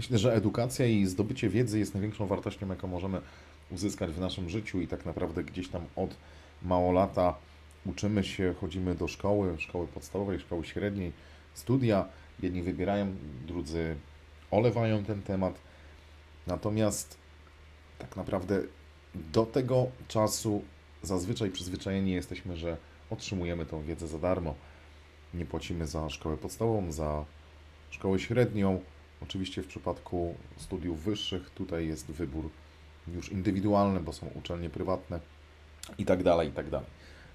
Myślę, że edukacja i zdobycie wiedzy jest największą wartością, jaką możemy uzyskać w naszym życiu i tak naprawdę gdzieś tam od mało lata uczymy się, chodzimy do szkoły, szkoły podstawowej, szkoły średniej, studia. Jedni wybierają, drudzy olewają ten temat. Natomiast tak naprawdę do tego czasu zazwyczaj przyzwyczajeni jesteśmy, że otrzymujemy tą wiedzę za darmo. Nie płacimy za szkołę podstawową, za szkołę średnią. Oczywiście w przypadku studiów wyższych tutaj jest wybór już indywidualny, bo są uczelnie prywatne i tak dalej, i tak dalej.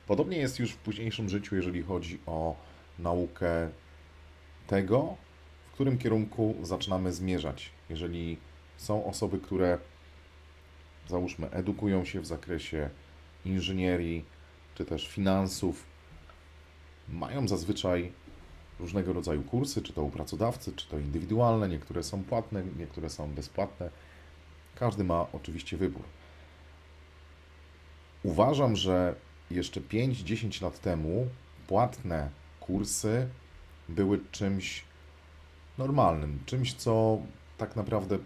Podobnie jest już w późniejszym życiu, jeżeli chodzi o naukę tego, w którym kierunku zaczynamy zmierzać. Jeżeli są osoby, które załóżmy edukują się w zakresie inżynierii czy też finansów, mają zazwyczaj różnego rodzaju kursy, czy to u pracodawcy, czy to indywidualne, niektóre są płatne, niektóre są bezpłatne. Każdy ma oczywiście wybór. Uważam, że jeszcze 5-10 lat temu płatne kursy były czymś normalnym, czymś, co tak naprawdę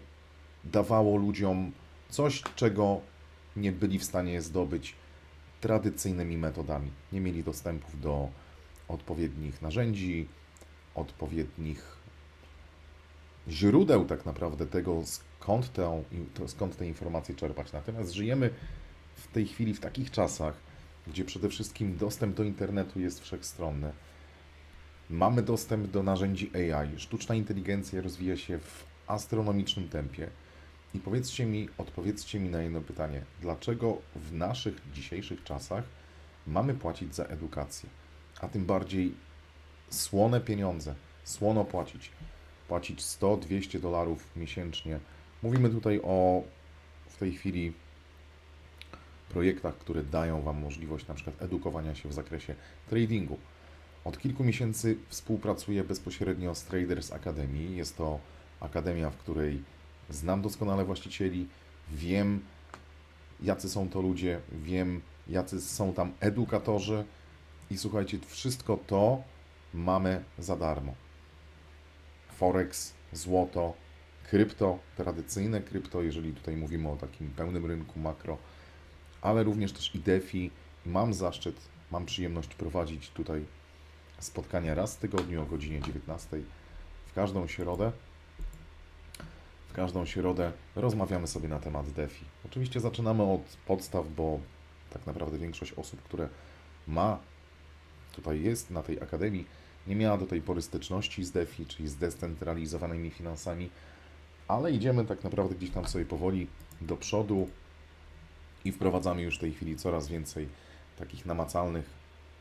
dawało ludziom coś, czego nie byli w stanie zdobyć tradycyjnymi metodami. Nie mieli dostępów do odpowiednich narzędzi, odpowiednich źródeł tak naprawdę tego, skąd, tę, skąd te informacje czerpać. Natomiast żyjemy w tej chwili w takich czasach, gdzie przede wszystkim dostęp do internetu jest wszechstronny. Mamy dostęp do narzędzi AI. Sztuczna inteligencja rozwija się w astronomicznym tempie. I powiedzcie mi, odpowiedzcie mi na jedno pytanie. Dlaczego w naszych dzisiejszych czasach mamy płacić za edukację? A tym bardziej słone pieniądze, słono płacić. Płacić 100-200 dolarów miesięcznie. Mówimy tutaj o w tej chwili projektach, które dają Wam możliwość na przykład edukowania się w zakresie tradingu. Od kilku miesięcy współpracuję bezpośrednio z Traders Academy. Jest to akademia, w której znam doskonale właścicieli, wiem jacy są to ludzie, wiem jacy są tam edukatorzy i słuchajcie, wszystko to mamy za darmo. Forex, złoto, krypto, tradycyjne krypto, jeżeli tutaj mówimy o takim pełnym rynku makro, ale również też i DeFi. Mam zaszczyt, mam przyjemność prowadzić tutaj spotkania raz w tygodniu o godzinie 19 w każdą środę. W każdą środę rozmawiamy sobie na temat DeFi. Oczywiście zaczynamy od podstaw, bo tak naprawdę większość osób, które ma tutaj jest na tej akademii, nie miała do tej pory styczności z DeFi, czyli z zdecentralizowanymi finansami, ale idziemy tak naprawdę gdzieś tam sobie powoli do przodu i wprowadzamy już w tej chwili coraz więcej takich namacalnych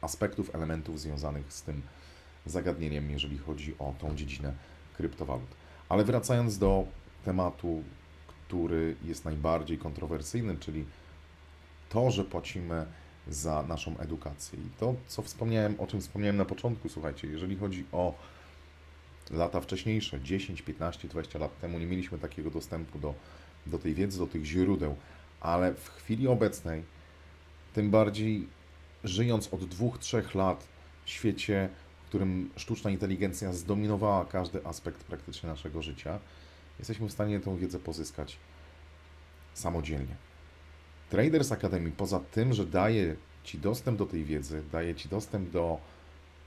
aspektów, elementów związanych z tym zagadnieniem, jeżeli chodzi o tą dziedzinę kryptowalut. Ale wracając do tematu, który jest najbardziej kontrowersyjny, czyli to, że płacimy za naszą edukację. I to, co wspomniałem, o czym wspomniałem na początku, słuchajcie, jeżeli chodzi o lata wcześniejsze, 10, 15, 20 lat temu, nie mieliśmy takiego dostępu do, do tej wiedzy, do tych źródeł, ale w chwili obecnej, tym bardziej żyjąc od dwóch, trzech lat w świecie, w którym sztuczna inteligencja zdominowała każdy aspekt praktycznie naszego życia, jesteśmy w stanie tę wiedzę pozyskać samodzielnie. Traders Academy, poza tym, że daje Ci dostęp do tej wiedzy, daje Ci dostęp do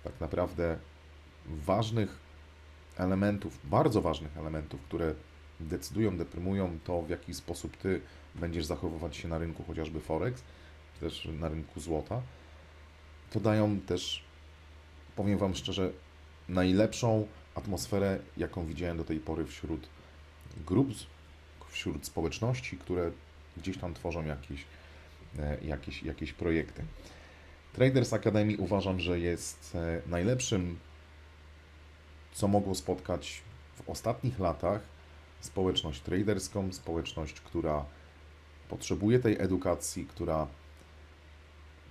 tak naprawdę ważnych elementów, bardzo ważnych elementów, które decydują, determinują to, w jaki sposób Ty będziesz zachowywać się na rynku chociażby Forex, czy też na rynku złota, to dają też, powiem Wam szczerze, najlepszą atmosferę, jaką widziałem do tej pory wśród grup, wśród społeczności, które gdzieś tam tworzą jakieś, e, jakieś, jakieś projekty. Traders Academy uważam, że jest e, najlepszym, co mogło spotkać w ostatnich latach społeczność traderską, społeczność, która potrzebuje tej edukacji, która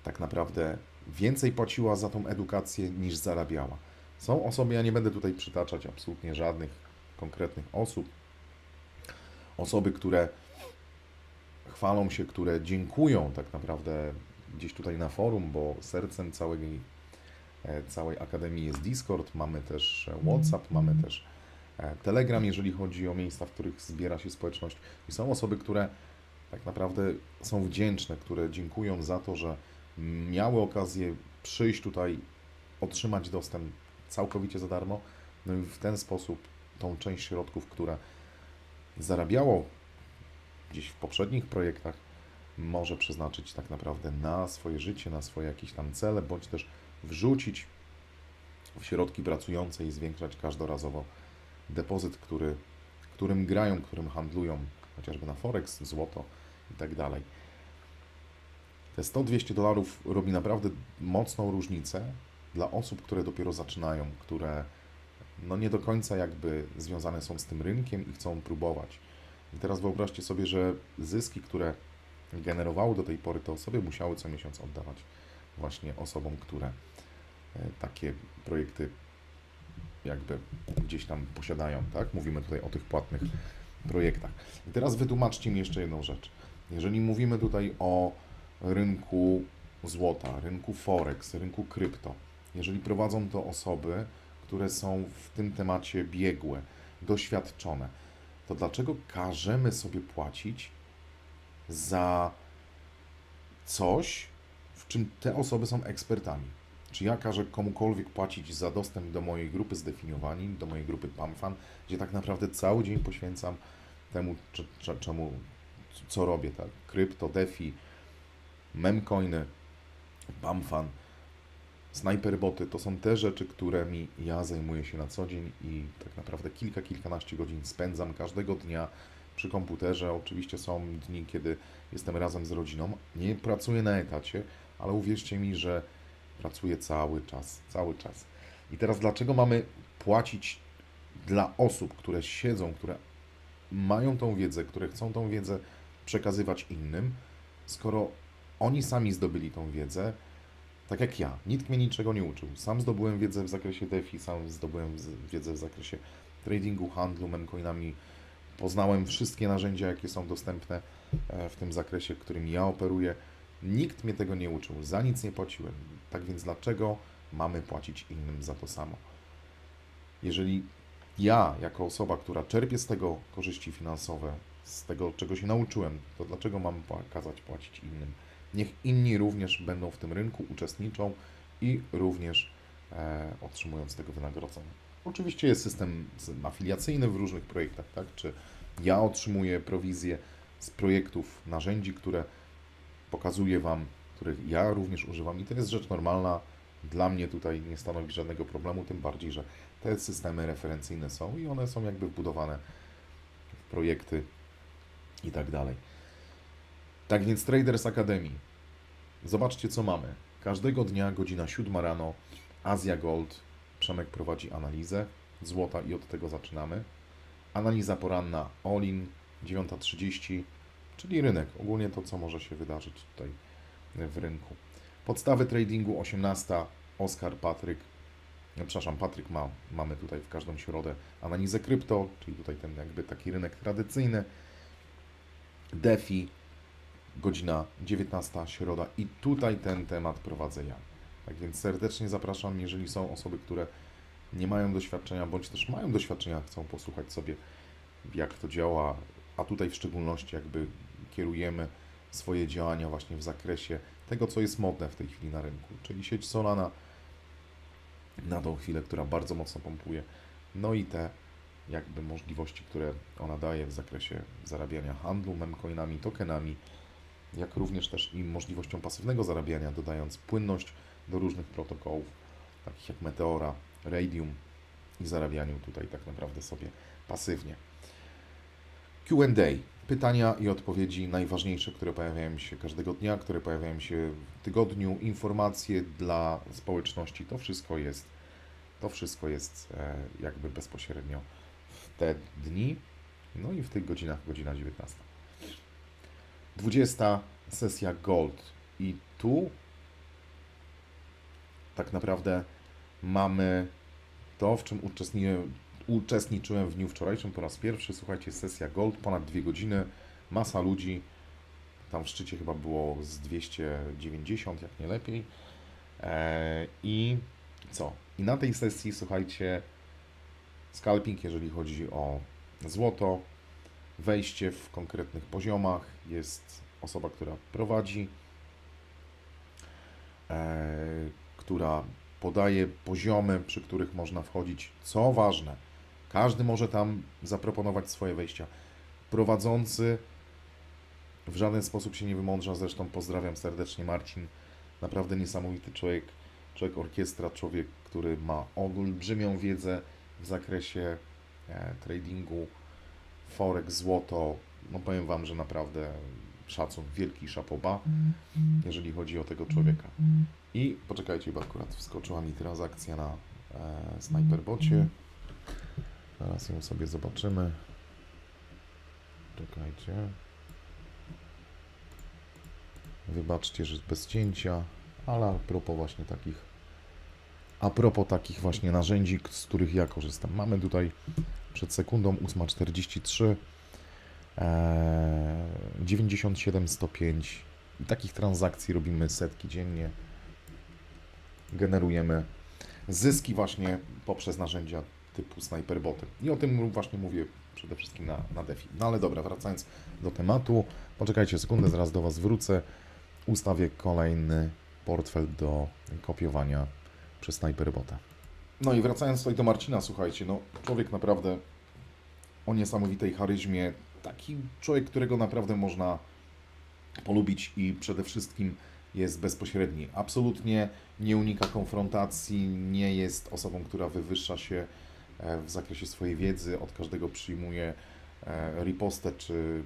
tak naprawdę więcej płaciła za tą edukację niż zarabiała. Są osoby, ja nie będę tutaj przytaczać absolutnie żadnych konkretnych osób, osoby, które chwalą się, które dziękują tak naprawdę gdzieś tutaj na forum, bo sercem całej, e, całej Akademii jest Discord, mamy też e, WhatsApp, mamy też e, Telegram, jeżeli chodzi o miejsca, w których zbiera się społeczność. I są osoby, które tak naprawdę są wdzięczne, które dziękują za to, że miały okazję przyjść tutaj, otrzymać dostęp całkowicie za darmo, no i w ten sposób tą część środków, które zarabiało gdzieś w poprzednich projektach, może przeznaczyć tak naprawdę na swoje życie, na swoje jakieś tam cele, bądź też wrzucić w środki pracujące i zwiększać każdorazowo depozyt, który, którym grają, którym handlują, chociażby na Forex, złoto i tak dalej. Te 100-200 dolarów robi naprawdę mocną różnicę dla osób, które dopiero zaczynają, które no nie do końca jakby związane są z tym rynkiem i chcą próbować. I teraz wyobraźcie sobie, że zyski, które generowały do tej pory te osoby, musiały co miesiąc oddawać właśnie osobom, które e, takie projekty jakby gdzieś tam posiadają, tak? Mówimy tutaj o tych płatnych projektach. I teraz wytłumaczcie mi jeszcze jedną rzecz. Jeżeli mówimy tutaj o rynku złota, rynku forex, rynku krypto, jeżeli prowadzą to osoby, które są w tym temacie biegłe, doświadczone, to dlaczego każemy sobie płacić za coś, w czym te osoby są ekspertami? Czy ja każę komukolwiek płacić za dostęp do mojej grupy zdefiniowani, do mojej grupy PAMFAN, gdzie tak naprawdę cały dzień poświęcam temu, czemu, co robię, tak? Krypto, DeFi, memcoiny, PAMFAN, snajperboty, to są te rzeczy, którymi ja zajmuję się na co dzień i tak naprawdę kilka, kilkanaście godzin spędzam każdego dnia przy komputerze. Oczywiście są dni, kiedy jestem razem z rodziną. Nie pracuję na etacie, ale uwierzcie mi, że pracuję cały czas, cały czas. I teraz dlaczego mamy płacić dla osób, które siedzą, które mają tą wiedzę, które chcą tą wiedzę przekazywać innym, skoro oni sami zdobyli tą wiedzę, tak jak ja. Nikt mnie niczego nie uczył. Sam zdobyłem wiedzę w zakresie DeFi, sam zdobyłem wiedzę w zakresie tradingu, handlu memcoinami. Poznałem wszystkie narzędzia, jakie są dostępne e, w tym zakresie, którym ja operuję. Nikt mnie tego nie uczył, za nic nie płaciłem. Tak więc dlaczego mamy płacić innym za to samo? Jeżeli ja, jako osoba, która czerpie z tego korzyści finansowe, z tego, czego się nauczyłem, to dlaczego mam kazać płacić innym? Niech inni również będą w tym rynku, uczestniczą i również e, otrzymują z tego wynagrodzenie. Oczywiście jest system afiliacyjny w różnych projektach, tak? Czy ja otrzymuję prowizję z projektów, narzędzi, które pokazuję Wam, których ja również używam i to jest rzecz normalna. Dla mnie tutaj nie stanowi żadnego problemu, tym bardziej, że te systemy referencyjne są i one są jakby wbudowane w projekty i tak dalej. Tak więc Traders Academy. Zobaczcie, co mamy. Każdego dnia, godzina 7 rano, Azja Gold. Przemek prowadzi analizę złota i od tego zaczynamy. Analiza poranna All-in 9.30, czyli rynek. Ogólnie to, co może się wydarzyć tutaj w rynku. Podstawy tradingu 18. Oskar, Patryk. Przepraszam, Patryk ma, mamy tutaj w każdą środę analizę krypto, czyli tutaj ten jakby taki rynek tradycyjny. DeFi, godzina 19, środa i tutaj ten temat prowadzę ja. Tak więc serdecznie zapraszam, jeżeli są osoby, które nie mają doświadczenia, bądź też mają doświadczenia, chcą posłuchać sobie, jak to działa, a tutaj w szczególności jakby kierujemy swoje działania właśnie w zakresie tego, co jest modne w tej chwili na rynku, czyli sieć Solana na tą chwilę, która bardzo mocno pompuje, no i te jakby możliwości, które ona daje w zakresie zarabiania handlu memcoinami, tokenami, jak również też i możliwością pasywnego zarabiania, dodając płynność do różnych protokołów, takich jak Meteora, Radium i zarabianiu tutaj tak naprawdę sobie pasywnie. Q&A, pytania i odpowiedzi najważniejsze, które pojawiają się każdego dnia, które pojawiają się w tygodniu, informacje dla społeczności, to wszystko jest, to wszystko jest e, jakby bezpośrednio w te dni, no i w tych godzinach, godzina 19. 20 sesja Gold i tu tak naprawdę mamy to, w czym uczestniczyłem, uczestniczyłem w dniu wczorajszym po raz pierwszy. Słuchajcie, sesja Gold, ponad dwie godziny, masa ludzi. Tam w szczycie chyba było z 290, jak nie lepiej. Eee, I co? I na tej sesji, słuchajcie, scalping, jeżeli chodzi o złoto, wejście w konkretnych poziomach, jest osoba, która prowadzi, e, która podaje poziomy, przy których można wchodzić. Co ważne, każdy może tam zaproponować swoje wejścia. Prowadzący w żaden sposób się nie wymądrza, zresztą pozdrawiam serdecznie Marcin, naprawdę niesamowity człowiek, człowiek orkiestra, człowiek, który ma olbrzymią wiedzę w zakresie e, tradingu, forex, złoto. No powiem Wam, że naprawdę szacun, wielki szapoba, jeżeli chodzi o tego człowieka. I poczekajcie, bo akurat wskoczyła mi transakcja na e, Sniperbocie. Zaraz ją sobie zobaczymy. Czekajcie. Wybaczcie, że bez cięcia, ale a propos właśnie takich a propos takich właśnie narzędzi, z których ja korzystam. Mamy tutaj przed sekundą 8.43 e, 97 105 i takich transakcji robimy setki dziennie. Generujemy zyski właśnie poprzez narzędzia typu Sniperboty. I o tym właśnie mówię przede wszystkim na, na DeFi. No ale dobra, wracając do tematu, poczekajcie sekundę, zaraz do Was wrócę. Ustawię kolejny portfel do kopiowania przez Sniperbota. No i wracając tutaj do Marcina, słuchajcie, no człowiek naprawdę o niesamowitej charyzmie, taki człowiek, którego naprawdę można polubić i przede wszystkim jest bezpośredni. Absolutnie nie unika konfrontacji, nie jest osobą, która wywyższa się e, w zakresie swojej wiedzy, od każdego przyjmuje e, ripostę, czy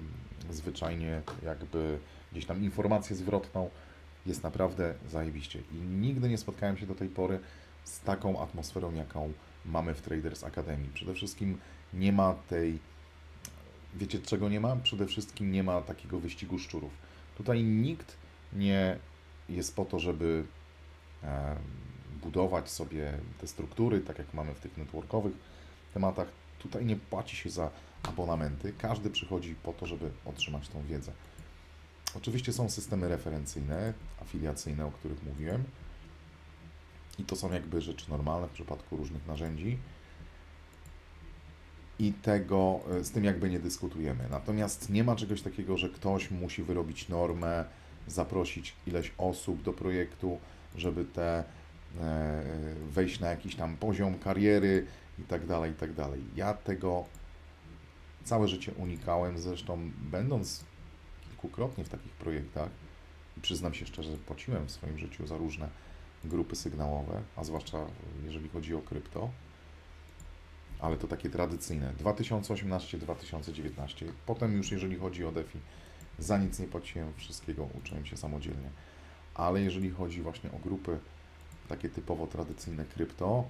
zwyczajnie jakby gdzieś tam informację zwrotną. Jest naprawdę zajebiście. I nigdy nie spotkałem się do tej pory z taką atmosferą, jaką mamy w Traders Academy. Przede wszystkim nie ma tej. Wiecie, czego nie ma? Przede wszystkim nie ma takiego wyścigu szczurów. Tutaj nikt nie jest po to, żeby budować sobie te struktury, tak jak mamy w tych networkowych tematach. Tutaj nie płaci się za abonamenty. Każdy przychodzi po to, żeby otrzymać tą wiedzę. Oczywiście są systemy referencyjne, afiliacyjne, o których mówiłem. I to są jakby rzeczy normalne w przypadku różnych narzędzi. I tego, e, z tym jakby nie dyskutujemy. Natomiast nie ma czegoś takiego, że ktoś musi wyrobić normę, zaprosić ileś osób do projektu, żeby te e, wejść na jakiś tam poziom kariery i tak dalej, i tak dalej. Ja tego całe życie unikałem, zresztą będąc kilkukrotnie w takich projektach i przyznam się szczerze, płaciłem w swoim życiu za różne grupy sygnałowe, a zwłaszcza jeżeli chodzi o krypto, ale to takie tradycyjne 2018-2019. Potem już jeżeli chodzi o DeFi, za nic nie płaciłem, wszystkiego uczyłem się samodzielnie. Ale jeżeli chodzi właśnie o grupy takie typowo tradycyjne krypto,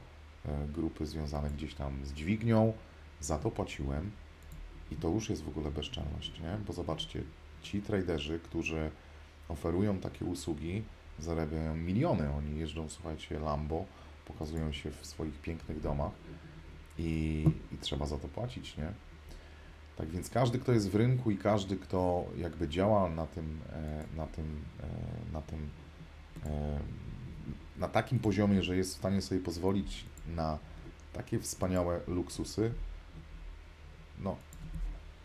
e, grupy związane gdzieś tam z dźwignią, za to płaciłem i to już jest w ogóle bezczelność, nie? Bo zobaczcie, ci traderzy, którzy oferują takie usługi, zarabiają miliony. Oni jeżdżą, słuchajcie, Lambo, pokazują się w swoich pięknych domach i, i trzeba za to płacić, nie? Tak więc każdy, kto jest w rynku i każdy, kto jakby działa na tym, e, na tym, e, na tym, e, na takim poziomie, że jest w stanie sobie pozwolić na takie wspaniałe luksusy, no,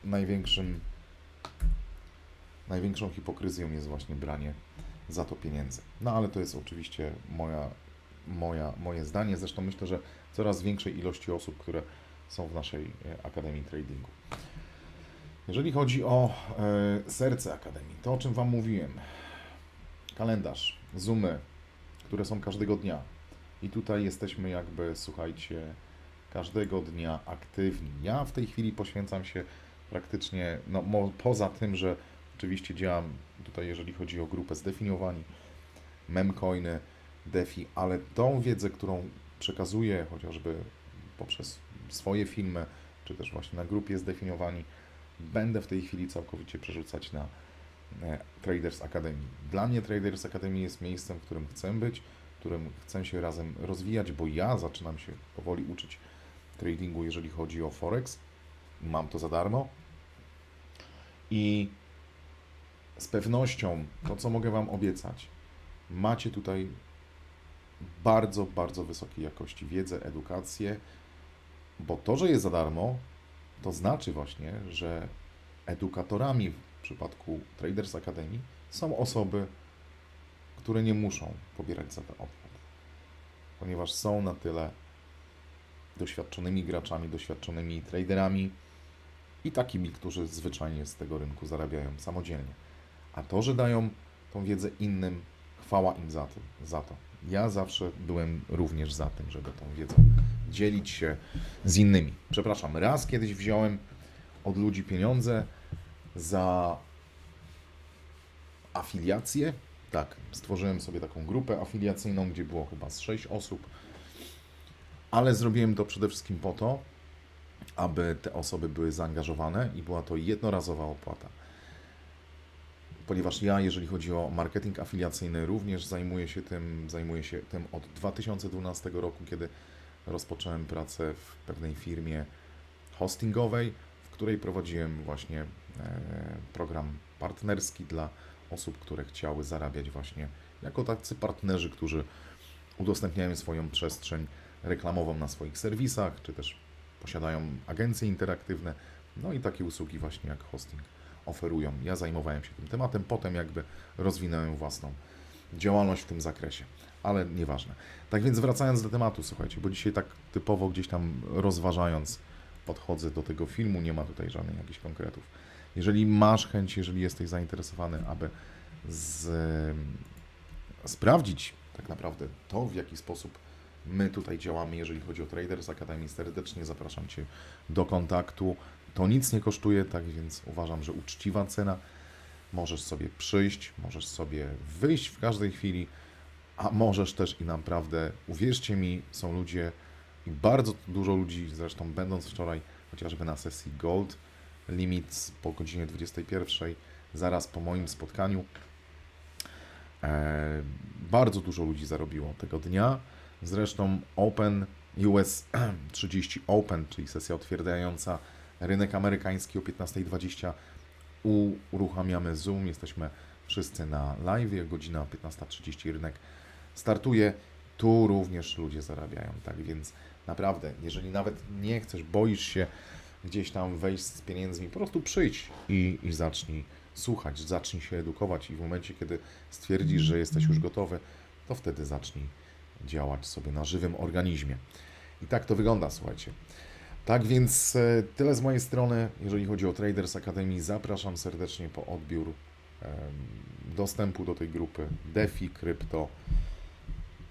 największym, największą hipokryzją jest właśnie branie za to pieniędzy. No ale to jest oczywiście moja, moja, moje zdanie. Zresztą myślę, że coraz większej ilości osób, które są w naszej e, Akademii Tradingu. Jeżeli chodzi o e, serce Akademii, to o czym Wam mówiłem. Kalendarz, zoomy, które są każdego dnia. I tutaj jesteśmy jakby, słuchajcie, każdego dnia aktywni. Ja w tej chwili poświęcam się praktycznie, no poza tym, że oczywiście działam tutaj, jeżeli chodzi o grupę zdefiniowani, memcoiny, defi, ale tą wiedzę, którą przekazuję chociażby poprzez swoje filmy, czy też właśnie na grupie zdefiniowani, będę w tej chwili całkowicie przerzucać na e, Traders Academy. Dla mnie Traders Academy jest miejscem, w którym chcę być, w którym chcę się razem rozwijać, bo ja zaczynam się powoli uczyć tradingu, jeżeli chodzi o Forex. Mam to za darmo. I z pewnością to, co mogę Wam obiecać, macie tutaj bardzo, bardzo wysokiej jakości wiedzę, edukację. Bo to, że jest za darmo, to znaczy właśnie, że edukatorami w przypadku Traders Academy są osoby, które nie muszą pobierać za to opłat, ponieważ są na tyle doświadczonymi graczami, doświadczonymi traderami i takimi, którzy zwyczajnie z tego rynku zarabiają samodzielnie. A to, że dają tą wiedzę innym, chwała im za to. Za to. Ja zawsze byłem również za tym, żeby tą wiedzą dzielić się z innymi. Przepraszam, raz kiedyś wziąłem od ludzi pieniądze za afiliację. Tak, stworzyłem sobie taką grupę afiliacyjną, gdzie było chyba z 6 osób, ale zrobiłem to przede wszystkim po to, aby te osoby były zaangażowane i była to jednorazowa opłata. Ponieważ ja, jeżeli chodzi o marketing afiliacyjny, również zajmuję się tym, zajmuję się tym od 2012 roku, kiedy rozpocząłem pracę w pewnej firmie hostingowej, w której prowadziłem właśnie e, program partnerski dla osób, które chciały zarabiać właśnie jako tacy partnerzy, którzy udostępniają swoją przestrzeń reklamową na swoich serwisach, czy też posiadają agencje interaktywne, no i takie usługi właśnie jak hosting oferują. Ja zajmowałem się tym tematem, potem jakby rozwinąłem własną działalność w tym zakresie, ale nieważne. Tak więc wracając do tematu, słuchajcie, bo dzisiaj tak typowo gdzieś tam rozważając podchodzę do tego filmu, nie ma tutaj żadnych jakichś konkretów. Jeżeli masz chęć, jeżeli jesteś zainteresowany, aby z, sprawdzić tak naprawdę to, w jaki sposób my tutaj działamy, jeżeli chodzi o Traders Academy, serdecznie zapraszam Cię do kontaktu. To nic nie kosztuje, tak więc uważam, że uczciwa cena. Możesz sobie przyjść, możesz sobie wyjść w każdej chwili, a możesz też i naprawdę, uwierzcie mi, są ludzie i bardzo dużo ludzi, zresztą będąc wczoraj chociażby na sesji Gold, limit po godzinie 21, zaraz po moim spotkaniu, e, bardzo dużo ludzi zarobiło tego dnia. Zresztą Open US 30 Open, czyli sesja otwierająca rynek amerykański o 15.20 uruchamiamy Zoom, jesteśmy wszyscy na live, godzina 15.30 rynek startuje, tu również ludzie zarabiają, tak więc naprawdę, jeżeli nawet nie chcesz, boisz się gdzieś tam wejść z pieniędzmi, po prostu przyjdź i, i zacznij słuchać, zacznij się edukować. I w momencie, kiedy stwierdzisz, że jesteś już gotowy, to wtedy zacznij działać sobie na żywym organizmie. I tak to wygląda, słuchajcie. Tak więc e, tyle z mojej strony, jeżeli chodzi o Traders Academy. Zapraszam serdecznie po odbiór dostępu do tej grupy DeFi, krypto,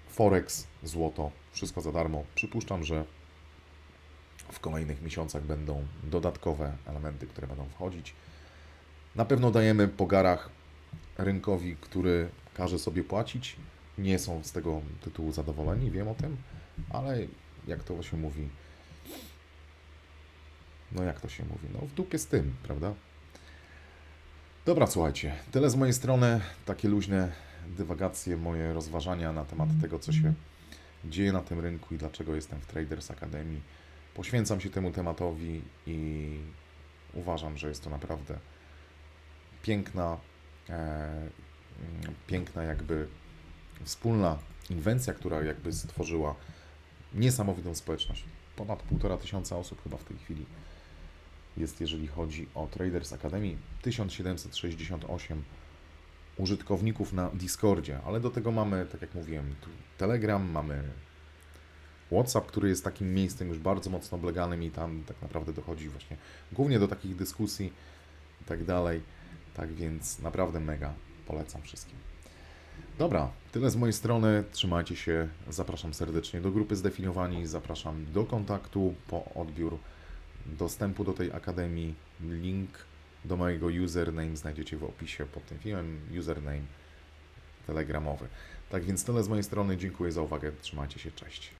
Forex, złoto, wszystko za darmo. Przypuszczam, że w kolejnych miesiącach będą dodatkowe elementy, które będą wchodzić. Na pewno dajemy po garach rynkowi, który każe sobie płacić. Nie są z tego tytułu zadowoleni, wiem o tym, ale jak to się mówi, no jak to się mówi, no w dupie z tym, prawda? Dobra, słuchajcie, tyle z mojej strony, takie luźne dywagacje, moje rozważania na temat tego, co się dzieje na tym rynku i dlaczego jestem w Traders Academy. Poświęcam się temu tematowi i uważam, że jest to naprawdę piękna, e, piękna jakby wspólna inwencja, która jakby stworzyła niesamowitą społeczność. Ponad półtora tysiąca osób chyba w tej chwili jest, jeżeli chodzi o Traders Academy. 1768 użytkowników na Discordzie, ale do tego mamy, tak jak mówiłem, Telegram, mamy WhatsApp, który jest takim miejscem już bardzo mocno obleganym i tam tak naprawdę dochodzi właśnie głównie do takich dyskusji i tak dalej. Tak więc naprawdę mega polecam wszystkim. Dobra, tyle z mojej strony. Trzymajcie się. Zapraszam serdecznie do grupy Zdefiniowani. Zapraszam do kontaktu po odbiór dostępu do tej akademii. Link do mojego username znajdziecie w opisie pod tym filmem. Username telegramowy. Tak więc tyle z mojej strony. Dziękuję za uwagę. Trzymajcie się. Cześć.